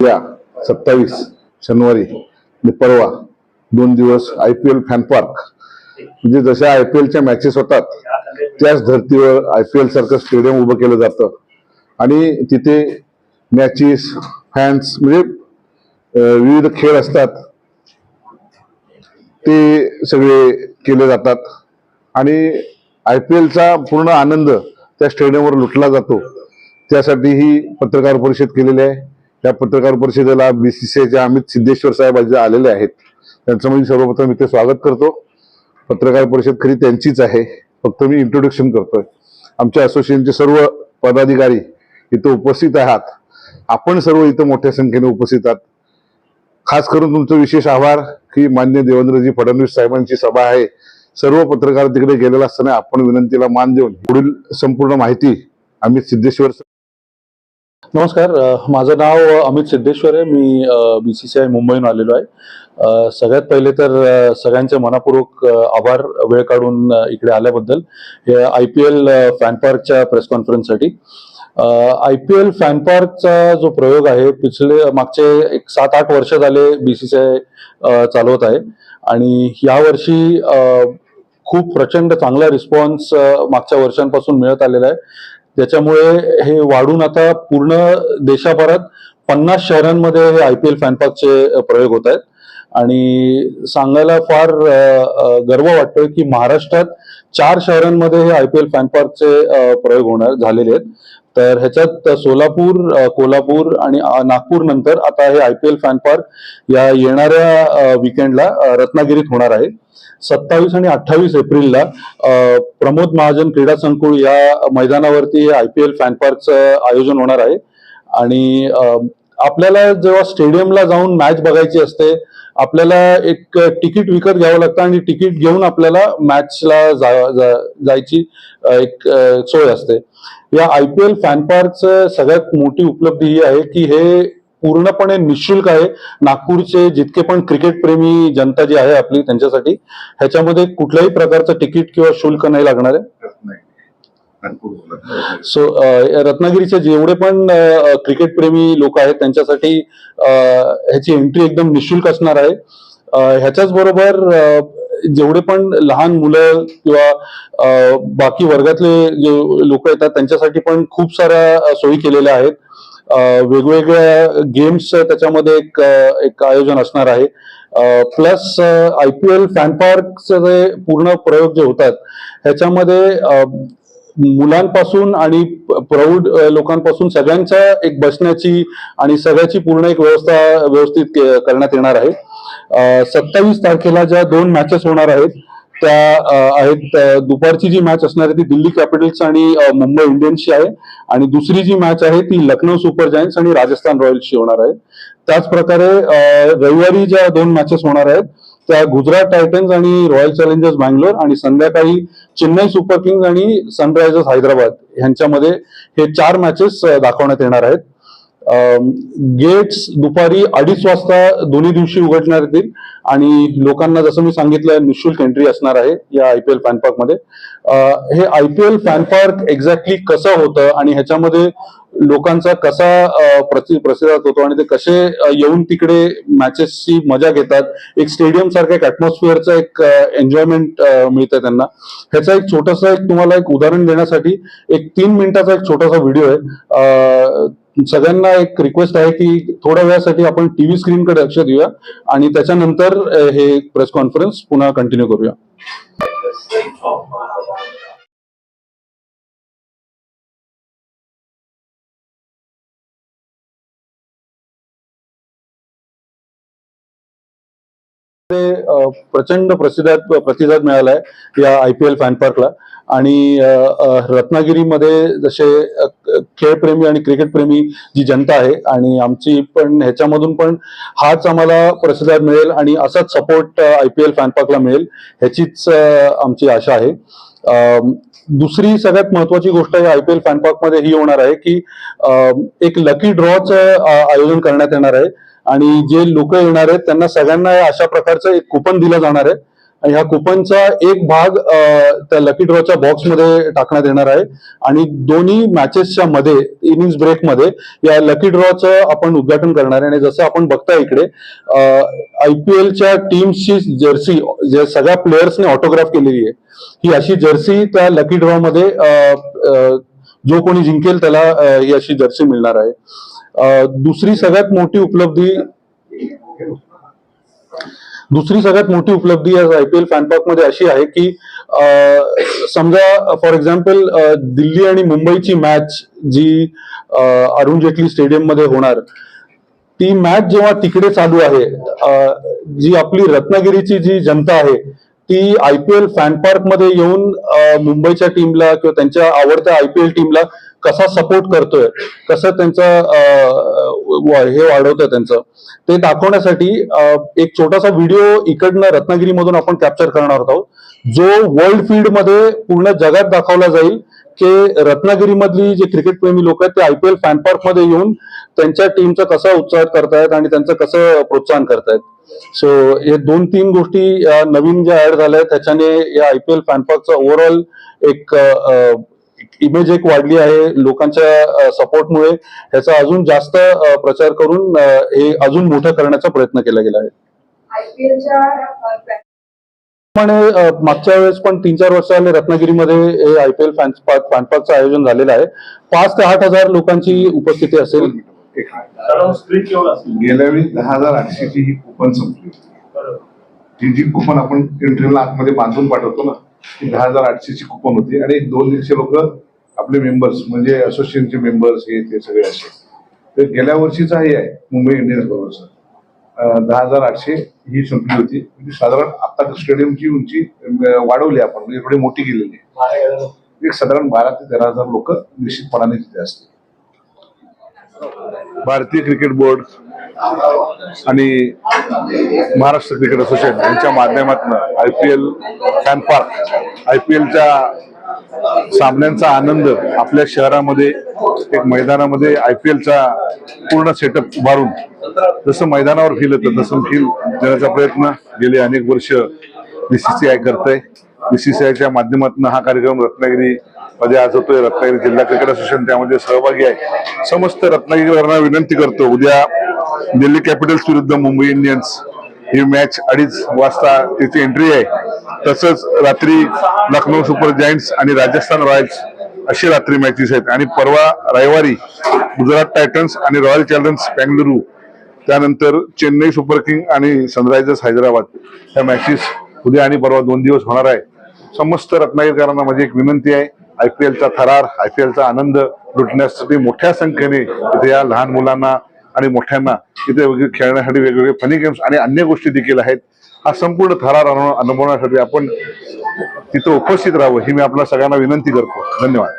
या सत्तावीस शनिवारी आणि परवा दोन दिवस I P L fan park म्हणजे जशा आय पी एलच्या मॅचेस होतात त्याच धर्तीवर आय पी एल सारखं स्टेडियम उभं केलं जातं. आणि तिथे मॅचेस फॅन्स म्हणजे विविध खेळ असतात. ते सगळे केले जातात. आणि आय पी एलचा पूर्ण आनंद त्या स्टेडियमवर लुटला जातो. त्यासाठी ही पत्रकार परिषद केलेली आहे. त्या पत्रकार परिषदेला बीसीसीआयचे अमित सिद्धेश्वर साहेब आज आलेले आहेत. त्यांचं मी सर्वप्रथम इथे स्वागत करतो. पत्रकार परिषद खरी त्यांचीच आहे. फक्त मी इंट्रोडक्शन करतोय. आमच्या असोसिएशनचे सर्व पदाधिकारी इथं उपस्थित आहात. आपण सर्व इथं मोठ्या संख्येने उपस्थित आहात. खास करून तुमचं विशेष आभार की मान्य देवेंद्रजी फडणवीस साहेबांची सभा आहे. सर्व पत्रकार तिकडे गेलेला असताना आपण विनंतीला मान देऊन पुढील संपूर्ण माहिती अमित सिद्धेश्वर नमस्कार माझं नाव अमित सिद्धेश्वर. आहे मी बी सी सी आय मुंबईहून आलेलो आहे. सगळ्यात पहिले तर सगळ्यांचे मनापूर्वक आभार वेळ काढून इकडे आल्याबद्दल. हे आय पी एल फॅन पार्कच्या प्रेस कॉन्फरन्ससाठी आय पी एल फॅन पार्कचा जो प्रयोग आहे पिछले मागचे एक सात आठ वर्ष झाले बी सी सी आय चालवत आहे. आणि यावर्षी खूप प्रचंड चांगला रिस्पॉन्स मागच्या वर्षांपासून मिळत आलेला आहे. त्याच्यामुळे हे वाढून आता पूर्ण देशाभरात पन्नास शहरांमध्ये हे आय पी एल फॅनपार्कचे प्रयोग होत आहेत. आणि सांगायला फार गर्व वाटतोय की महाराष्ट्रात चार शहरांमध्ये हे आय पी एल फॅनपार्कचे प्रयोग होणार झालेले आहेत. तर ह्याच्यात सोलापूर कोल्हापूर आणि नागपूर नंतर आता हे I P L fan park या येणाऱ्या विकेंडला रत्नागिरीत होणार आहे. सत्तावीस आणि अठ्ठावीस एप्रिलला प्रमोद महाजन क्रीडा संकुल या मैदानावरती आय पी एल फॅन पार्कचं आयोजन होणार आहे. आणि आपल्याला जेव्हा स्टेडियमला जाऊन मॅच बघायची असते आपल्याला एक तिकीट विकत घ्यावं लागतं आणि तिकीट घेऊन आपल्याला मॅचला जा, जा, जायची एक सोय असते. या आय पी एल फॅन पार्कचं सगळ्यात मोठी उपलब्धी ही आहे की हे पूर्णपणे निशुल्क आहे. नागपूरचे जितके पण क्रिकेटप्रेमी जनता जी आहे आपली त्यांच्यासाठी ह्याच्यामध्ये कुठल्याही प्रकारचं तिकीट किंवा शुल्क नाही लागणार आहे. सो रत्नागिरीचे जेवढे पण क्रिकेट प्रेमी लोक आहेत त्यांच्यासाठी ह्याची एंट्री एकदम निशुल्क असणार आहे. ह्याच्याच बरोबर जेवढे पण लहान मुलं किंवा बाकी वर्गातले जे लोक येतात त्यांच्यासाठी पण खूप साऱ्या सोयी केलेल्या आहेत. वेगवेगळ्या गेम्स त्याच्यामध्ये एक एक आयोजन असणार आहे. Plus I P L fan पार्कचे जे पूर्ण प्रयोग जे होतात ह्याच्यामध्ये मुलांपासून आणि प्रौढ लोकांपासून सगळ्यांच्या एक बसण्याची आणि सगळ्याची पूर्ण एक व्यवस्था व्यवस्थित करण्यात येणार आहे. सत्तावीस तारखेला ज्या दोन मॅचेस होणार आहेत त्या आहेत दुपारची जी मॅच असणार आहे ती दिल्ली कॅपिटल्स आणि मुंबई इंडियन्सची आहे आणि दुसरी जी मॅच आहे ती लखनौ सुपर जायंट्स आणि राजस्थान रॉयल्सची होणार आहे. त्याच प्रकारे रविवारी ज्या दोन मॅचेस होणार आहेत त्या गुजरात टायटन्स आणि रॉयल चॅलेंजर्स बँगलोर आणि संध्याकाळी चेन्नई सुपर किंग्स आणि सनरायझर्स हैदराबाद ह्यांच्यामध्ये हे चार मॅचेस दाखवण्यात येणार आहेत. गेट्स दुपारी अडीच वाजता दोन्ही दिवशी उघडणार येतील आणि लोकांना जसं मी सांगितलं निशुल्क एंट्री असणार आहे या आय पी एल फॅन हे I P L fan park exactly कसं होतं आणि ह्याच्यामध्ये लोकांचा कसा अं, प्रति प्रतिसाद होतो आणि ते कसे येऊन तिकडे मॅचेसची मजा घेतात. एक स्टेडियम सारखं एक अॅटमॉस्फिअरचं एक एन्जॉयमेंट मिळतं त्यांना. ह्याचा एक छोटासा एक तुम्हाला एक उदाहरण देण्यासाठी एक तीन मिनिटाचा एक छोटासा व्हिडिओ आहे. सगळ्यांना एक रिक्वेस्ट आहे की थोड्या वेळासाठी आपण टीव्ही स्क्रीनकडे लक्ष देऊया आणि त्याच्यानंतर हे प्रेस कॉन्फरन्स पुन्हा कंटिन्यू करूया. प्रचंड प्रतिसाद प्रतिसाद मिळालाय या आय पी एल फॅन पार्कला. आणि रत्नागिरीमध्ये जसे खेळप्रेमी आणि क्रिकेटप्रेमी जी जनता आहे आणि आमची पण ह्याच्यामधून पण हाच आम्हाला प्रतिसाद मिळेल आणि असाच support I P L fan पार्कला मिळेल ह्याचीच आमची आशा आहे. दुसरी सगळ्यात महत्वाची गोष्ट या आय पी एल फॅनमध्ये ही होणार आहे की एक लकी ड्रॉचं आयोजन करण्यात येणार आहे. आणि जे लोक येणार आहेत त्यांना सगळ्यांना अशा प्रकारचं एक कुपन दिलं जाणार आहे. आणि ह्या कुपनचा एक भाग त्या लकी ड्रॉच्या बॉक्समध्ये टाकण्यात येणार आहे. आणि दोन्ही मॅचेसच्या मध्ये इनिंग्स ब्रेकमध्ये या लकी ड्रॉचं आपण उद्घाटन करणार आहे. आणि जसं आपण बघताय इकडे आय पी एलच्या टीमची जर्सी जे सगळ्या प्लेयर्सने ऑटोग्राफ केलेली आहे ही अशी जर्सी त्या लकी ड्रॉ मध्ये जो कोणी जिंकेल त्याला ही अशी जर्सी मिळणार आहे. दुसरी सगळ्यात मोठी उपलब्धी दुसरी सगळ्यात मोठी उपलब्धी या आय पी एल फॅनपार्कमध्ये अशी आहे की समजा फॉर एक्झाम्पल दिल्ली आणि मुंबईची मॅच जी अरुण जेटली स्टेडियममध्ये होणार ती मॅच जेव्हा तिकडे चालू आहे जी आपली रत्नागिरीची जी जनता आहे ती आय पी एल फॅन पार्कमध्ये येऊन मुंबईच्या टीमला किंवा त्यांच्या आवडत्या आय पी एल टीमला कसा सपोर्ट करतोय कसं त्यांचं हे वाढवतोय त्यांचं ते दाखवण्यासाठी एक छोटासा व्हिडिओ इकडनं रत्नागिरीमधून आपण कॅप्चर करणार आहोत. जो वर्ल्ड फील्डमध्ये पूर्ण जगात दाखवला जाईल की रत्नागिरीमधली जे क्रिकेट प्रेमी लोक आहेत ते आय पी एल फॅनमध्ये येऊन त्यांच्या टीमचा कसा उत्साह करतायत आणि त्यांचं कसं प्रोत्साहन करतायत. सो हे दोन तीन गोष्टी नवीन ज्या ऍड झाल्या आहेत त्याच्याने या आय पी एल फॅन पार्कचा ओव्हरऑल एक इमेज एक वाढली आहे लोकांच्या सपोर्टमुळे ह्याचा अजून जास्त प्रचार करून हे अजून मोठं करण्याचा प्रयत्न केला गेला आहे. मागच्या वेळेस पण तीन चार वर्ष आले रत्नागिरीमध्ये हे आय पी एल फॅन पार्कचं आयोजन झालेलं आहे. पाच ते आठ हजार लोकांची उपस्थिती असेल. गेल्या वेळी दहा हजार आठशेची ही कुपन संपली होती. ही जी कुपन आपण एंट्रीला आतमध्ये बांधून पाठवतो ना दहा हजार आठशेची कुपन होती आणि दोन दीडशे लोक आपले मेंबर्स म्हणजे असोसिएशनचे मेंबर्स हे ते सगळे असे. तर गेल्या वर्षीचा हे आहे मुंबई इंडियन्स बरोबरचा दहा हजार आठशे ही संपली होती. म्हणजे साधारण आता स्टेडियमची उंची वाढवली आपण म्हणजे थोडी मोठी गेलेली आहे. एक साधारण बारा ते तेरा हजार लोक निश्चितपणाने तिथे असतील. भारतीय क्रिकेट बोर्ड आणि महाराष्ट्र क्रिकेट असोसिएशन यांच्या माध्यमातून I P L fan park I P एलच्या सामन्यांचा आनंद आपल्या शहरामध्ये एक मैदानामध्ये आय पी एलचा पूर्ण सेटअप उभारून जसं मैदानावर फील येतं तसं फील देण्याचा प्रयत्न गेले अनेक वर्ष बी सी सी आय करतंय. आयच्या माध्यमातून हा कार्यक्रम रत्नागिरी मध्ये आज होतोय. रत्नागिरी जिल्हा क्रिकेट असोसिएशन त्यामध्ये सहभागी आहे. समस्त रत्नागिरीकरांना विनंती करतो उद्या दिल्ली कॅपिटल्स विरुद्ध मुंबई इंडियन्स ही मॅच अडीच वाजता तिची एंट्री आहे. तसंच रात्री लखनौ सुपर जायंट्स आणि राजस्थान रॉयल्स अशी रात्री मॅचेस आहेत. आणि परवा रविवारी गुजरात टायटन्स आणि रॉयल चॅलेंजर्स बेंगलुरू त्यानंतर चेन्नई सुपर किंग आणि सनरायझर्स हैदराबाद ह्या मॅचेस उद्या आणि परवा दोन दिवस होणार आहे. समस्त रत्नागिरीकरांना माझी एक विनंती आहे. आय पी एलचा थरार आय पी एलचा आनंद लुटण्यासाठी मोठ्या संख्येने इथे या लहान मुलांना आणि मोठ्यांना इथे वेगळे खेळण्यासाठी वेगवेगळे फनी गेम्स आणि अन्य गोष्टी देखील आहेत. हा संपूर्ण थरार अनुभवण्यासाठी आपण तिथं उपस्थित राहावं ही मी आपल्या सगळ्यांना विनंती करतो. धन्यवाद.